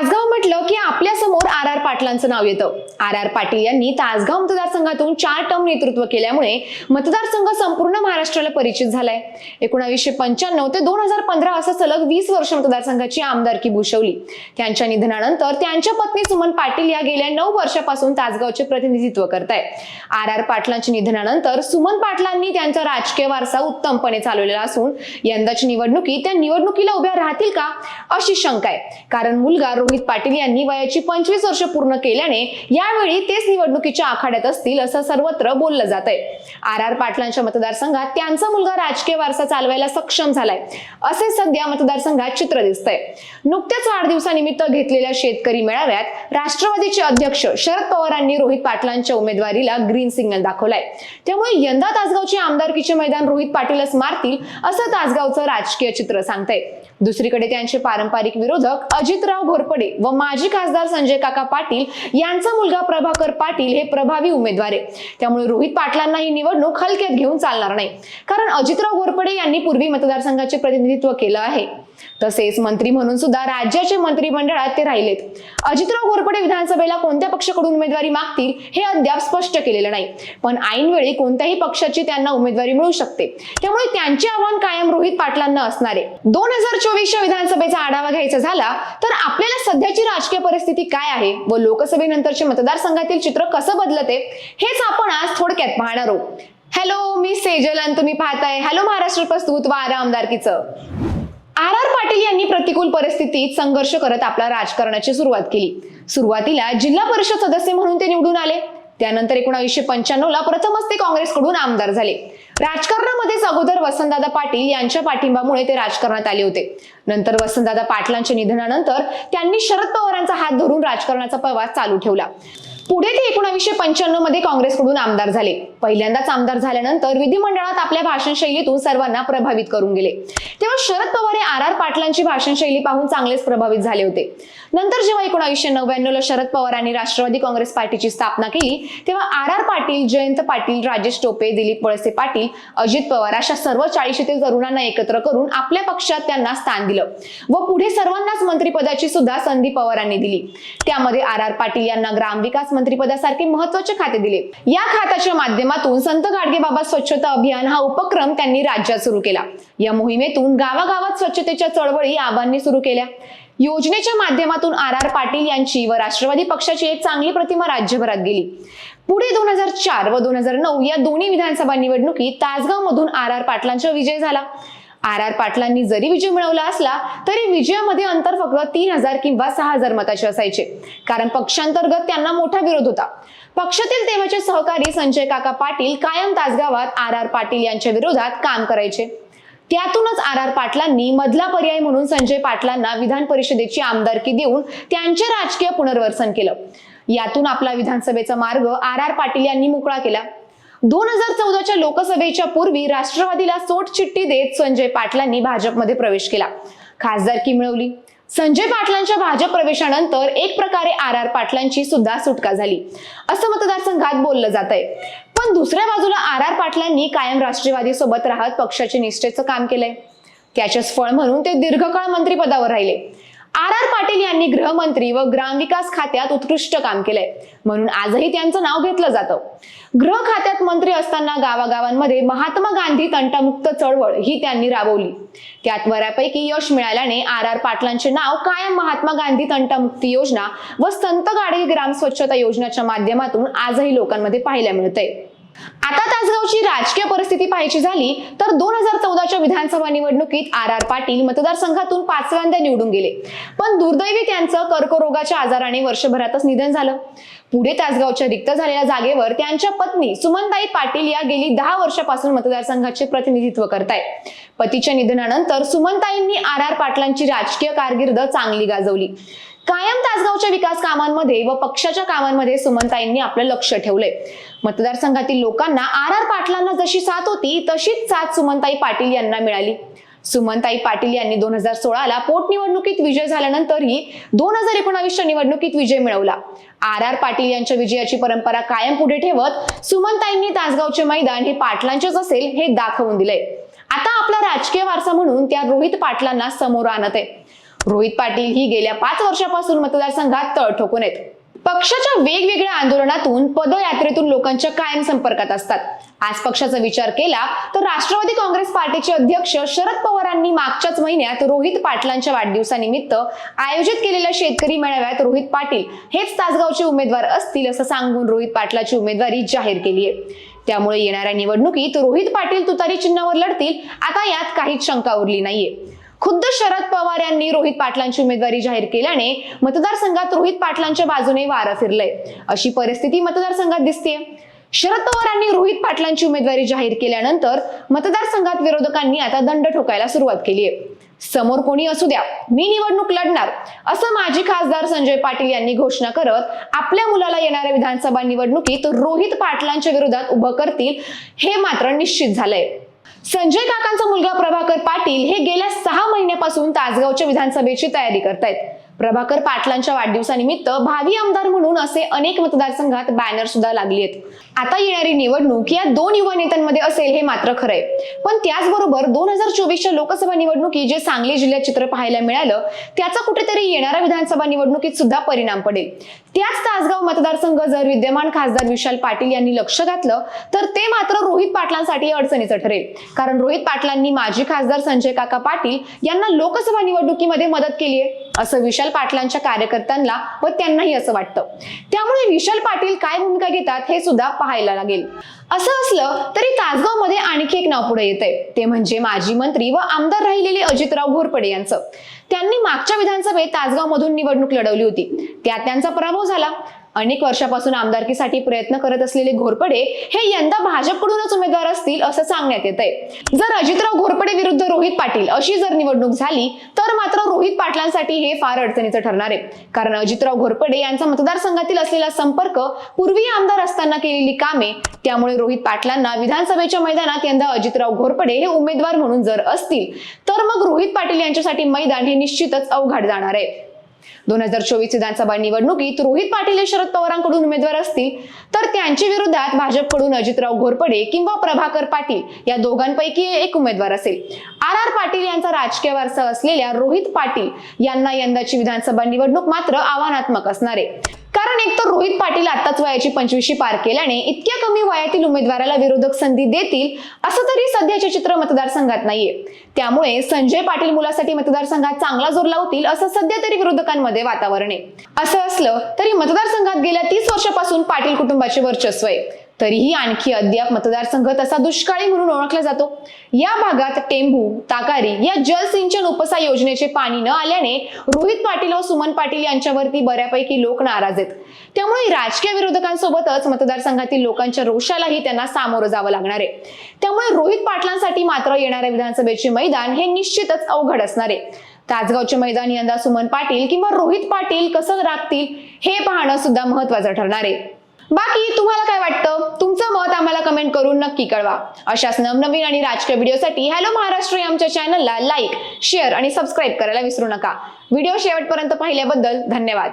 तासगाव म्हटलं की आपल्या समोर आर आर पाटलांचं नाव येतं. आर आर पाटील यांनी तासगाव मतदारसंघातून चार टर्म नेतृत्व केल्यामुळे मतदारसंघ संपूर्ण महाराष्ट्राला परिचित झालाय. एकोणावीसशे पंच्याण्णव ते दोन हजार पंधरा असं सलग वीस वर्ष मतदारसंघाची आमदारकी भूषवली. त्यांच्या निधनानंतर त्यांच्या पत्नी सुमन पाटील या गेल्या नऊ वर्षापासून तासगावचे प्रतिनिधित्व करताय. आर आर पाटलांच्या निधनानंतर सुमन पाटलांनी त्यांचा राजकीय वारसा उत्तमपणे चालवलेला असून यंदाची निवडणुकीत त्या निवडणुकीला उभ्या राहतील का अशी शंका आहे. कारण मुलगा रोहित पाटील यांनी वयाची पंचवीस वर्ष पूर्ण केल्याने यावेळी तेच निवडणुकीच्या आखाड्यात असतील असं सर्वत्र बोललं जात आहे आर आर पाटलांच्या मतदारसंघात त्यांचा मुलगा राजकीय वारसा चालवायला सक्षम झालाय असे सध्या मतदारसंघात चित्र दिसतंय. नुकत्याच वाढदिवसानिमित्त घेतलेल्या शेतकरी मेळाव्यात राष्ट्रवादीचे अध्यक्ष शरद पवारांनी रोहित पाटलांच्या उमेदवारीला ग्रीन सिग्नल दाखवलाय. त्यामुळे यंदा तासगावची आमदारकीचे मैदान रोहित पाटीलच मारतील असं तासगावचं राजकीय चित्र सांगतंय. दुसरीकडे त्यांचे पारंपरिक विरोधक अजितराव घोरपडे व माजी खासदार संजय काका पाटील यांचा मुलगा प्रभाकर पाटील हे प्रभावी उमेदवार आहे त्यामुळे रोहित पाटलांना ही निवडणूक हलक्यात घेऊन चालणार नाही. कारण अजितराव घोरपडे यांनी पूर्वी मतदारसंघाचे प्रतिनिधित्व केलं आहे. तसेच मंत्री म्हणून सुद्धा राज्याचे मंत्रिमंडळात ते राहिलेत. अजितराव घोरपडे विधानसभेला कोणत्या पक्षाकडून उमेदवारी मागतील हे अद्याप स्पष्ट केलेलं नाही. पण ऐनवेळी कोणत्याही पक्षाची त्यांना उमेदवारी मिळू शकते. त्यामुळे त्यांचे आव्हान कायम रोहित पाटलांना असणार. आहे दोन हजार चोवीसच्या विधानसभेचा आढावा घ्यायचा झाला तर आपल्याला सध्याची राजकीय परिस्थिती काय आहे व लोकसभेनंतरचे मतदारसंघातील चित्र कसं बदलते हेच आपण आज थोडक्यात पाहणार आहोत. हॅलो मी सेजल आणि तुम्ही पाहताय हॅलो महाराष्ट्र प्रस्तुत वारा आमदारकीचं. आर आर पाटील यांनी प्रतिकूल परिस्थितीत संघर्ष करत आपल्या राजकारणाची सुरुवात केली. सुरुवातीला जिल्हा परिषद सदस्य म्हणून ते निवडून आले. त्यानंतर एकोणावीसशे पंच्याण्णव ला प्रथमच ते काँग्रेसकडून आमदार झाले. राजकारणामध्येच अगोदर वसंतदादा पाटील यांच्या पाठिंबामुळे ते राजकारणात आले होते. नंतर वसंतदादा पाटलांच्या निधनानंतर त्यांनी शरद पवारांचा हात धरून राजकारणाचा प्रवास चालू ठेवला. पुढे ते एकोणावीसशे पंच्याण्णवमध्ये काँग्रेसकडून आमदार झाले. पहिल्यांदाच आमदार झाल्यानंतर विधिमंडळात आपल्या भाषण शैलीतून सर्वांना प्रभावित करून गेले. तेव्हा शरद पवार हे आर आर पाटलांची भाषण शैली पाहून चांगलेच प्रभावित झाले होते. नंतर जेव्हा एकोणावीसशे नव्याण्णव ला शरद पवारांनी राष्ट्रवादी काँग्रेस पार्टीची स्थापना केली तेव्हा आर आर पाटील जयंत पाटील राजेश टोपे दिलीप वळसे पाटील अजित पवार अशा सर्व चाळीशीतील तरुणांना एकत्र करून आपल्या पक्षात त्यांना स्थान दिलं व पुढे सर्वांनाच मंत्रिपदाची सुद्धा संधी पवारांनी दिली. त्यामध्ये आर आर पाटील यांना ग्रामविकास मंत्रिपदासारखे महत्त्वाचे खाते दिले. या खात्याच्या माध्यमातून संत गाडगेबाबा स्वच्छता अभियान हा उपक्रम त्यांनी राज्यात सुरू केला. या मोहिमेतून गावागावात स्वच्छतेच्या चळवळी आबांनी सुरू केल्या. योजनेच्या माध्यमातून आर आर पाटील यांची व राष्ट्रवादी पक्षाची एक चांगली प्रतिमा राज्यभरात गेली. पुढे दोन हजार चार व दोन हजार नऊ या दोन्ही विधानसभा निवडणुकीत तासगाव मधून आर आर पाटलांचा विजय झाला. आर आर पाटलांनी जरी विजय मिळवला असला तरी विजयामध्ये अंतर फक्त तीन हजार किंवा सहा हजार मताचे असायचे. कारण पक्षांतर्गत त्यांना मोठा विरोध होता. पक्षातील तेव्हाचे सहकारी संजय काका पाटील कायम तासगावात आर आर पाटील यांच्या विरोधात काम करायचे. त्यातूनच आर आर पाटलांनी मधला पर्याय म्हणून संजय पाटलांना विधान परिषदेची आमदारकी देऊन त्यांचे राजकीय पुनर्वसन केलं. यातून आपला विधानसभेचा मार्ग आर आर पाटील यांनी मोकळा केला. दोन हजार चौदाच्या लोकसभेच्या पूर्वी राष्ट्रवादीला सोटचिठ्ठी देत संजय पाटलांनी भाजपमध्ये प्रवेश केला. खासदारकी मिळवली. संजय पाटलांच्या भाजप प्रवेशानंतर एक प्रकारे आर आर पाटलांची सुद्धा सुटका झाली. असं मतदारसंघात बोललं जात आहे पण दुसऱ्या बाजूला आर आर पाटलांनी कायम राष्ट्रवादी सोबत राहत पक्षाचे निष्ठेचं काम केलंय. त्याचेच फळ म्हणून ते दीर्घकाळ मंत्रिपदावर राहिले. आर आर पाटील यांनी गृहमंत्री व ग्रामविकास खात्यात उत्कृष्ट काम केलंय. म्हणून आजही त्यांचं नाव घेतलं जातं. गृह खात्यात मंत्री असताना गावागावांमध्ये महात्मा गांधी तंटामुक्त चळवळ ही त्यांनी राबवली. त्यात बऱ्यापैकी यश मिळाल्याने आर आर पाटलांचे नाव कायम महात्मा गांधी तंटामुक्ती योजना व संत गाडगे ग्राम स्वच्छता योजनेच्या माध्यमातून आजही लोकांमध्ये पाहायला मिळतंय. आता तासगावची राजकीय परिस्थिती पाहायची झाली तर दोन हजार चौदाच्या विधानसभा निवडणुकीत आर आर पाटील मतदारसंघातून पाचव्यांदा निवडून गेले. पण दुर्दैवी त्यांचं कर्करोगाच्या आजाराने वर्षभरातच निधन झालं. पुढे तासगावच्या रिक्त झालेल्या जागेवर त्यांच्या पत्नी सुमनताई पाटील या गेली दहा वर्षापासून मतदारसंघाचे प्रतिनिधित्व करतायत. पतीच्या निधनानंतर सुमनताईंनी आर आर पाटलांची राजकीय कारकीर्द चांगली गाजवली. कायम तासगावच्या विकास कामांमध्ये व पक्षाच्या कामांमध्ये सुमनताईंनी आपलं लक्ष ठेवलंय. मतदारसंघातील लोकांना आर आर पाटलांना जशी साथ होती तशीच साथ सुमनताई पाटील यांना मिळाली. सुमनताई पाटील यांनी दोन हजार सोळाला पोटनिवडणुकीत विजय झाल्यानंतरही दोन हजार एकोणावीसच्या निवडणुकीत विजय मिळवला. आर आर पाटील यांच्या विजयाची परंपरा कायम पुढे ठेवत सुमनताईंनी तासगावचे मैदान हे पाटलांचेच असेल हे दाखवून दिलंय. आता आपला राजकीय वारसा म्हणून त्या रोहित पाटलांना समोर आणत आहे. रोहित पाटील ही गेल्या पाच वर्षापासून मतदारसंघात तळ ठोकून आहेत. पक्षाच्या वेगवेगळ्या आंदोलनातून पदयात्रेतून लोकांच्या कायम संपर्कात असतात. आज पक्षाचा विचार केला तर राष्ट्रवादी काँग्रेस पार्टीचे अध्यक्ष शरद पवारांनी मागच्याच महिन्यात रोहित पाटलांच्या वाढदिवसानिमित्त आयोजित केलेल्या शेतकरी मेळाव्यात रोहित पाटील हेच तासगावचे उमेदवार असतील असं सांगून रोहित पाटलाची उमेदवारी जाहीर केली आहे. त्यामुळे येणाऱ्या निवडणुकीत रोहित पाटील तुतारी चिन्हावर लढतील आता यात काहीच शंका उरली नाहीये. खुद्द शरद पवार यांनी रोहित पाटलांची उमेदवारी जाहीर केल्याने मतदारसंघात रोहित पाटलांच्या बाजूने वारं फिरलंय. अशी परिस्थिती मतदारसंघात दिसतेय. शरद पवारांनी रोहित पाटलांची उमेदवारी जाहीर केल्यानंतर मतदारसंघात विरोधकांनी आता दंड ठोकायला सुरुवात केली आहे. समोर कोणी असू द्या मी निवडणूक लढणार असं माजी खासदार संजय पाटील यांनी घोषणा करत आपल्या मुलाला येणाऱ्या विधानसभा निवडणुकीत रोहित पाटलांच्या विरोधात उभं करतील हे मात्र निश्चित झालंय. संजय काकांचा मुलगा प्रभाकर पाटील हे गेल्या सहा महिन्यापासून तासगावच्या विधानसभेची तयारी करतायत. प्रभाकर पाटलांच्या वाढदिवसानिमित्त भावी आमदार म्हणून असे अनेक मतदारसंघात बॅनर सुद्धा लागली आहेत. आता येणारी निवडणूक या दोन युवा नेत्यांमध्ये असेल हे मात्र खरंय. पण त्याचबरोबर दोन हजार चोवीसच्या लोकसभा निवडणुकी जे सांगली जिल्ह्यात चित्र पाहायला मिळालं त्याचा कुठेतरी येणाऱ्या विधानसभा निवडणुकीत सुद्धा परिणाम पडेल. त्याच तासगाव मतदारसंघ जर विद्यमान खासदार विशाल पाटील यांनी लक्ष घातलं तर ते मात्र रोहित पाटलांसाठी अडचणीचं ठरेल कारण रोहित पाटलांनी माजी खासदार संजय काका पाटील यांना लोकसभा निवडणुकीमध्ये मदत केली आहे असं विशाल पाटलांच्या कार्यकर्त्यांना व त्यांनाही असं वाटतं. त्यामुळे विशाल पाटील काय भूमिका घेतात हे सुद्धा पाहायला लागेल. असं असलं तरी तासगावमध्ये आणखी एक नाव पुढे येत आहे ते म्हणजे माजी मंत्री व आमदार राहिलेले अजितराव घोरपडे यांचं. त्यांनी मागच्या विधानसभेत तासगाव मधून निवडणूक लढवली होती. त्यात त्यांचा पराभव झाला. अनेक वर्षापासून आमदारकीसाठी प्रयत्न करत असलेले घोरपडे हे यंदा भाजपकडूनच उमेदवार असतील असं सांगण्यात येत आहे जर अजितराव घोरपडे विरुद्ध रोहित पाटील अशी जर निवडणूक झाली तर मात्र रोहित पाटलांसाठी हे फार अडचणीचं ठरणार आहे. कारण अजितराव घोरपडे यांचा मतदारसंघातील असलेला संपर्क पूर्वी आमदार असताना केलेली कामे त्यामुळे रोहित पाटलांना विधानसभेच्या मैदानात यंदा अजितराव घोरपडे हे उमेदवार म्हणून जर असतील तर मग रोहित पाटील यांच्यासाठी मैदान हे निश्चितच अवघड जाणार आहे. दोन हजार चोवीस विधानसभा निवडणुकीत रोहित पाटील हे शरद पवारांकडून उमेदवार असतील तर त्यांच्या विरोधात भाजपकडून अजितराव घोरपडे किंवा प्रभाकर पाटील या दोघांपैकी एक उमेदवार असेल. आर आर पाटील यांचा राजकीय वारसा असलेल्या रोहित पाटील यांना यंदाची विधानसभा निवडणूक मात्र आव्हानात्मक असणार आहे. कारण एकतर रोहित पाटील आताच वयाची पंचवीशी पार केल्याने इतक्या कमी वयातील उमेदवाराला विरोधक संधी देतील असं तरी सध्याचे चित्र मतदारसंघात नाहीये. त्यामुळे संजय पाटील मुलासाठी मतदारसंघात चांगला जोर लावतील असं सध्या तरी विरोधकांमध्ये वातावरण आहे. असं असलं तरी मतदारसंघात गेल्या तीस वर्षापासून पाटील कुटुंबाचे वर्चस्व आहे. तरीही आणखी अद्याप मतदारसंघ तसा दुष्काळी म्हणून ओळखला जातो. या भागात टेंभू ताकारी या जलसिंचन उपसा योजनेचे पाणी न आल्याने रोहित पाटील व सुमन पाटील यांच्यावरती बऱ्यापैकी लोक नाराज आहेत. त्यामुळे राजकीय विरोधकांसोबतच मतदारसंघातील लोकांच्या रोषालाही त्यांना सामोरं जावं लागणार आहे. त्यामुळे रोहित पाटलांसाठी मात्र येणाऱ्या विधानसभेचे मैदान हे निश्चितच अवघड असणार आहे. तासगावचे मैदान यंदा सुमन पाटील किंवा रोहित पाटील कसं राखतील हे पाहणं सुद्धा महत्वाचं ठरणार आहे. बाकी तुम्हाला काय वाटतं? तुमचं मत आम्हाला कमेंट करून नक्की कळवा. अशाच नवनवीन आणि राजकीय व्हिडिओसाठी हॅलो महाराष्ट्र आमच्या चॅनलला लाईक शेअर आणि सबस्क्राईब करायला विसरू नका. व्हिडिओ शेवटपर्यंत पाहिल्याबद्दल धन्यवाद.